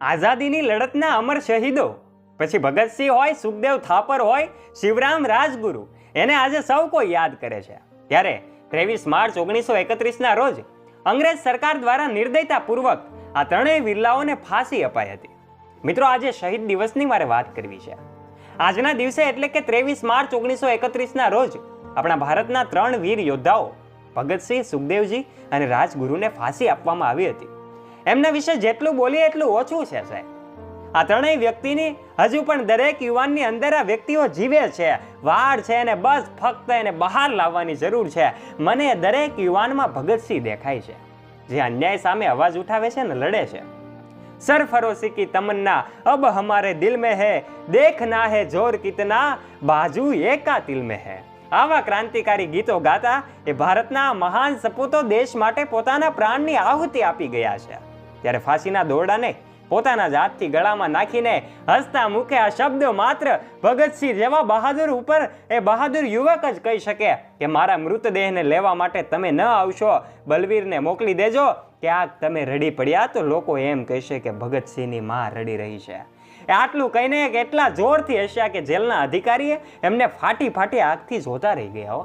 આઝાદીની લડતના અમર શહીદો. પછી ભગતસિંહ હોય, સુખદેવ થાપર હોય, શિવરામ રાજગુરુ. એને આજે સૌ કોઈ યાદ કરે છે. ત્યારે ત્રેવીસ માર્ચ ઓગણીસો એકત્રીસના રોજ અંગ્રેજ સરકાર દ્વારા નિર્દયતાપૂર્વક આ ત્રણેય વિરલાઓને ફાંસી અપાઈ હતી. મિત્રો, આજે શહીદ દિવસની મારે વાત કરવી છે. આજના દિવસે એટલે કે ત્રેવીસ માર્ચ ઓગણીસો એકત્રીસના રોજ આપણા ભારતના ત્રણ વીર યોદ્ધાઓ, ભગતસિંહ, સુખદેવજી અને રાજગુરુને ફાંસી આપવામાં આવી હતી. એમના વિશે જેટલું બોલીએ એટલું ઓછું છે, સાહેબ. આ ત્રણેય વ્યક્તિની હજુ પણ દરેક યુવાનની અંદર આ વ્યક્તિઓ જીવે છે વાડ છે અને બસ ફક્ત એને બહાર લાવવાની જરૂર છે. મને દરેક યુવાનમાં ભગતસિંહ દેખાય છે, જે અન્યાય સામે અવાજ ઉઠાવે છે ને લડે છે. સર સરફરોશી કી તમન્ના, અબ હમારે દિલ મે હે દેખના હે જોર કિતના, બાજુ એકા દિલ મે હે. આવા ક્રાંતિકારી ગીતો ગાતા એ ભારતના મહાન સપૂતો દેશ માટે પોતાના પ્રાણની આહુતિ આપી ગયા છે. ત્યારે ફાંસીના દોરડાને પોતાના જ હાથથી ગળામાં નાખીને હસતા મુખે આ શબ્દ માત્ર ભગતસિંહ જેવા બહાદુર ઉપર એ બહાદુર યુવક જ કહી શકે કે મારા મૃતદેહને લેવા માટે તમે ન આવશો, બલવીરને મોકલી દેજો. ક્યાંક તમે રડી પડ્યા તો લોકો એમ કહેશે કે ભગતસિંહની માં રડી રહી છે. એ આટલું કહીને એટલા જોરથી હસ્યા કે જેલના અધિકારીએ એમને ફાટી ફાટી આગથી જોતા રહી ગયા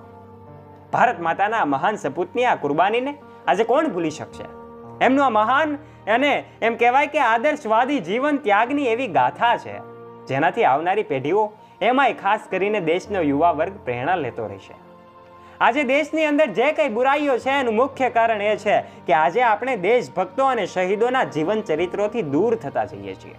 ભારત માતાના મહાન સપૂતની આ કુરબાનીને આજે કોણ ભૂલી શકશે? એમનું આ મહાન અને એમ કહેવાય કે આદર્શવાદી જીવન ત્યાગની એવી ગાથા છે. જેનાથી આવનારી પેઢીઓ એમાંય ખાસ કરીને દેશનો યુવા વર્ગ પ્રેરણા લેતો રહેશે. આજે દેશની અંદર જે કંઈ બુરાઈઓ છે એનું મુખ્ય કારણ એ છે કે આજે આપણે દેશભક્તો અને શહીદોના જીવન ચરિત્રોથી દૂર થતા જઈએ છીએ.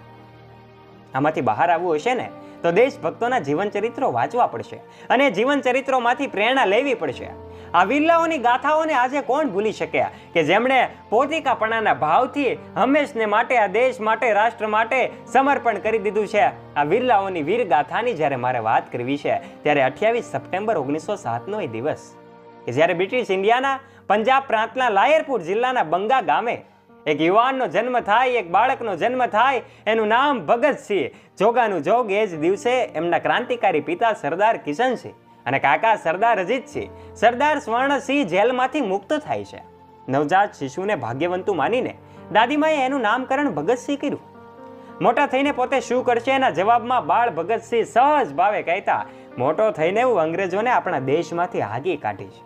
આમાંથી બહાર આવવું હશે ને? તો દેશભક્તોના જીવન ચરિત્રો વાંચવા પડશે અને જીવન ચરિત્રોમાંથી પ્રેરણા લેવી પડશે. આ વિલ્લાઓની ગાથાઓને આજે કોણ ભૂલી શક્યા કે જેમણે પોતિકાપણાના ભાવથી હંમેશને માટે આ દેશ માટે, રાષ્ટ્ર માટે સમર્પણ કરી દીધું છે. આ વિરલાઓની વીર ગાથાની જ્યારે મારે વાત કરવી છે, ત્યારે અઠ્યાવીસ સપ્ટેમ્બર ઓગણીસો સાતનો એ દિવસ. કે જ્યારે બ્રિટિશ ઇન્ડિયાના, પંજાબ પ્રાંતના, લાયરપુર જિલ્લાના બંગા ગામે એક યુવાનનો જન્મ થાય, એક બાળકનો જન્મ થાય, એનું નામ ભગતસિંહ જોગાનું જોગ એ જ દિવસે એમના ક્રાંતિકારી પિતા સરદાર કિશનસિંહ અને કાકા સરદાર અજીતસિંહ સરદાર સ્વર્ણસિંહ જેલમાંથી મુક્ત થાય છે. નવજાત શિશુને ભાગ્યવંતું માનીને દાદીમાએ એનું નામકરણ ભગતસિંહ કર્યું. મોટા થઈને પોતે શું કરશે એના જવાબમાં બાળ ભગતસિંહ સહજ ભાવે કહેતા, મોટો થઈને હું અંગ્રેજોને આપણા દેશમાંથી હાગી કાઢીશ.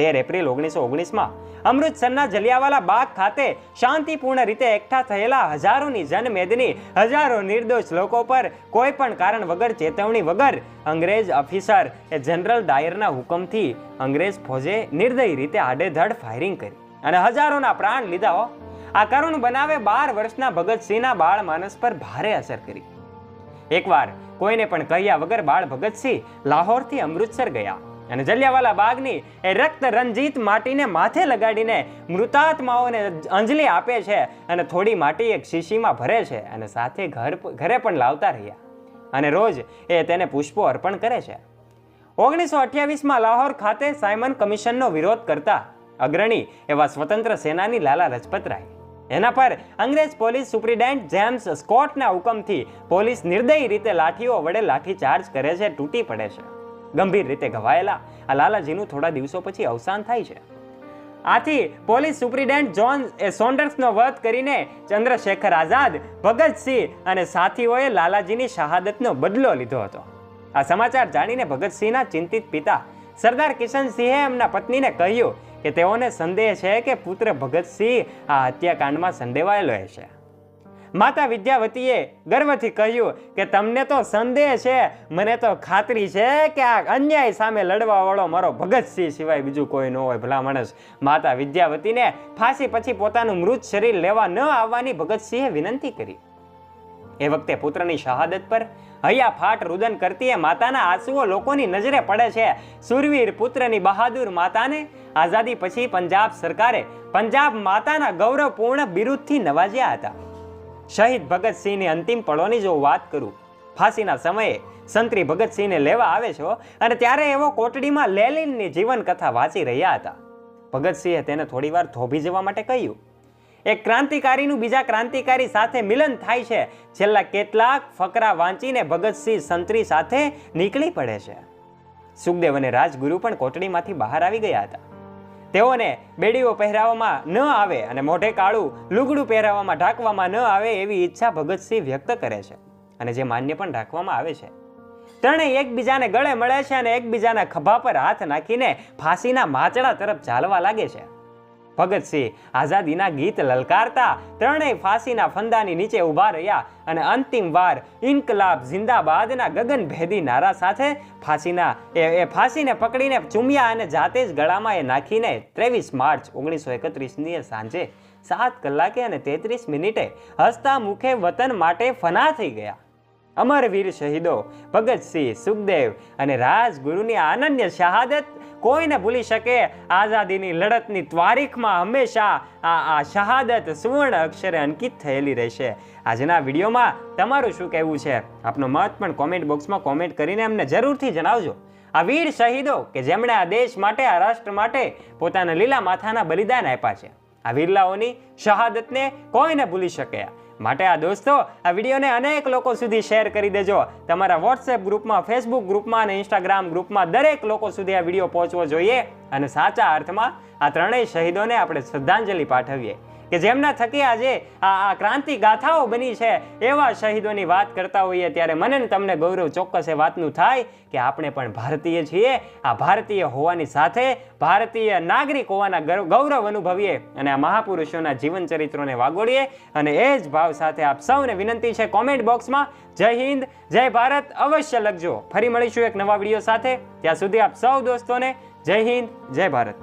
તેર એપ્રિલ ઓગણીસો ઓગણીસમાં અમૃતસરના જલિયાવાલા બાગ ખાતે શાંતિપૂર્ણ રીતે એકઠા થયેલા હજારોની જનમેદની, હજારો નિર્દોષ લોકો પર કોઈ પણ કારણ વગર ચેતવણી વગર અંગ્રેજ ઓફિસર એ જનરલ ડાયરના હુકમથી અંગ્રેજ ફોજે નિર્દય રીતે આડેધડ ફાયરિંગ કરી અને હજારોના પ્રાણ લીધા હો. આ કરુણ બનાવે બાર વર્ષના ભગતસિંહના બાળ માનસ પર ભારે અસર કરી. એકવાર કોઈને પણ કહ્યા વગર બાળ ભગતસિંહ લાહોરથી અમૃતસર ગયા. અને જલિયાવાલા બાગની એ રક્ત રંજીત માટીને માથે લગાડીને મૃતાત્માઓને અંજલિ આપે છે અને થોડી માટી એક શીશીમાં ભરે છે અને સાથે ઘર ઘરે પણ લાવતા રહ્યા. અને રોજ એ તેને પુષ્પો અર્પણ કરે છે. ઓગણીસો અઠ્યાવીસમાં લાહોર ખાતે સાયમન કમિશનનો વિરોધ કરતા અગ્રણી એવા સ્વતંત્ર સેનાની લાલા લજપતરાય એના પર અંગ્રેજ પોલીસ સુપ્રિન્ટેન્ડન્ટ જેમ્સ સ્કોટના હુકમથી પોલીસ નિર્દય રીતે લાઠીઓ વડે લાઠીચાર્જ કરે છે, તૂટી પડે છે. ગંભીર રીતે ઘવાયેલા. આ લાલાજીનું થોડા દિવસો પછી અવસાન થાય છે. આથી પોલીસ સુપ્રિન્ટેન્ડન્ટ જોન એ સોન્ડર્સનો વધ કરીને ચંદ્રશેખર આઝાદ, ભગતસિંહ અને સાથીઓએ લાલાજીની શહાદતનો બદલો લીધો હતો. આ સમાચાર જાણીને ભગતસિંહના ચિંતિત પિતા સરદાર કિશનસિંહે એમના પત્નીને કહ્યું કે તેઓને સંદેહ છે કે પુત્ર ભગતસિંહ આ હત્યાકાંડમાં સંડેવાયેલો છે માતા વિદ્યાવતીએ ગર્વથી કહ્યું કે, તમને તો સંદેહ છે, મને તો ખાતરી છે કે આ અન્યાય સામે લડવાવાળો મારો ભગતસિંહ સિવાય બીજું કોઈ ન હોય. ભલા માણસ માતા વિદ્યાવતીને ફાંસી પછી પોતાનું મૃત શરીર લેવા ન આવવાની ભગતસિંહે વિનંતી કરી. એ વખતે પુત્રની શહાદત પર હૈયા ફાટ રુદન કરતી એ માતાના આંસુઓ લોકોની નજરે પડે છે. સુરવીર પુત્રની બહાદુર માતાને આઝાદી પછી પંજાબ સરકારે પંજાબ માતાના ગૌરવપૂર્ણ બિરુદથી નવાજ્યા હતા. શહીદ ભગતસિંહની અંતિમ પળોની જો વાત કરું, ફાંસીના સમયે સંતરી ભગતસિંહને લેવા આવે છો અને ત્યારે એવો કોટડીમાં લેલિનની જીવનકથા વાંચી રહ્યા હતા. ભગતસિંહે તેને થોડીવાર થોભી જવા માટે કહ્યું, એક ક્રાંતિકારીનું બીજા ક્રાંતિકારી સાથે મિલન થાય છે. છેલ્લા કેટલાક ફકરા વાંચીને ભગતસિંહ સંતરી સાથે નીકળી પડે છે. સુખદેવ અને રાજગુરુ પણ કોટડીમાંથી બહાર આવી ગયા હતા. તેઓને બેડીઓ પહેરાવવામાં ન આવે અને મોઢે કાળું લુગડું પહેરાવવામાં ઢાંકવામાં ન આવે એવી ઈચ્છા ભગતસિંહ વ્યક્ત કરે છે અને જે માન્ય પણ રાખવામાં આવે છે. ત્રણેય એકબીજાને ગળે મળે છે અને એકબીજાના ખભા પર હાથ નાખીને ફાંસીના માચડા તરફ ચાલવા લાગે છે. ભગતસિંહ આઝાદીના ગીત લલકારતા ત્રણેય ફાંસીના ફંદાની નીચે ઊભા રહ્યા અને અંતિમ વાર ઇન્કલાબ જિંદાબાદના ગગનભેદી નારા સાથે ફાંસીના એ એ ફાંસીને પકડીને ચૂમ્યા અને જાતે જ ગળામાં એ નાખીને ત્રેવીસ માર્ચ ઓગણીસો એકત્રીસની સાંજે સાત કલાકે અને તેત્રીસ મિનિટે હસતા મુખે વતન માટે ફના થઈ ગયા. અમરવીર શહીદો, ભગતસિંહ, સુખદેવ અને રાજગુરુની અનન્ય શહાદત કોઈને ભૂલી શકે આઝાદીની લડતની તારીખમાં હંમેશા આ આ શહાદત, સુવર્ણ અક્ષરે અંકિત થયેલી રહેશે. આજના વિડીયોમાં તમારું શું કહેવું છે? આપનો મત પણ કોમેન્ટ બોક્સમાં કોમેન્ટ કરીને અમને જરૂરથી જણાવજો. આ વીર શહીદો કે જેમણે આ દેશ માટે, આ રાષ્ટ્ર માટે પોતાના લીલા માથાના બલિદાન આપ્યા છે. આ વીરલાઓની શહાદતને કોઈને ભૂલી શકે. માટે આ દોસ્તો, આ વિડીયોને અનેક લોકો સુધી શેર કરી દેજો. તમારા વોટ્સએપ ગ્રુપમાં ફેસબુક ગ્રુપમાં અને ઇન્સ્ટાગ્રામ ગ્રુપમાં દરેક લોકો સુધી આ વીડિયો પહોંચવો જોઈએ. અને સાચા અર્થમાં આ ત્રણેય શહીદોને આપણે શ્રદ્ધાંજલિ પાઠવીએ. કે જેમના થકી આજે આ ક્રાંતિ ગાથાઓ બની છે, એવા શહીદોની વાત કરતા હોઈએ ત્યારે મને તમને ગૌરવ ચોક્કસ એ વાતનું થાય કે આપણે પણ ભારતીય છીએ, આ ભારતીય હોવાની સાથે ભારતીય નાગરિક હોવાના ગૌરવ અનુભવીએ અને આ મહાપુરુષોના જીવન ચરિત્રોને વાગોળીએ. અને એ જ ભાવ સાથે આપ સૌને વિનંતી છે કોમેન્ટ બોક્સમાં જય હિન્દ, જય ભારત, અવશ્ય લખજો. ફરી મળીશું એક નવા વીડિયો સાથે. ત્યાં સુધી આપ સૌ દોસ્તોને જય હિન્દ, જય ભારત.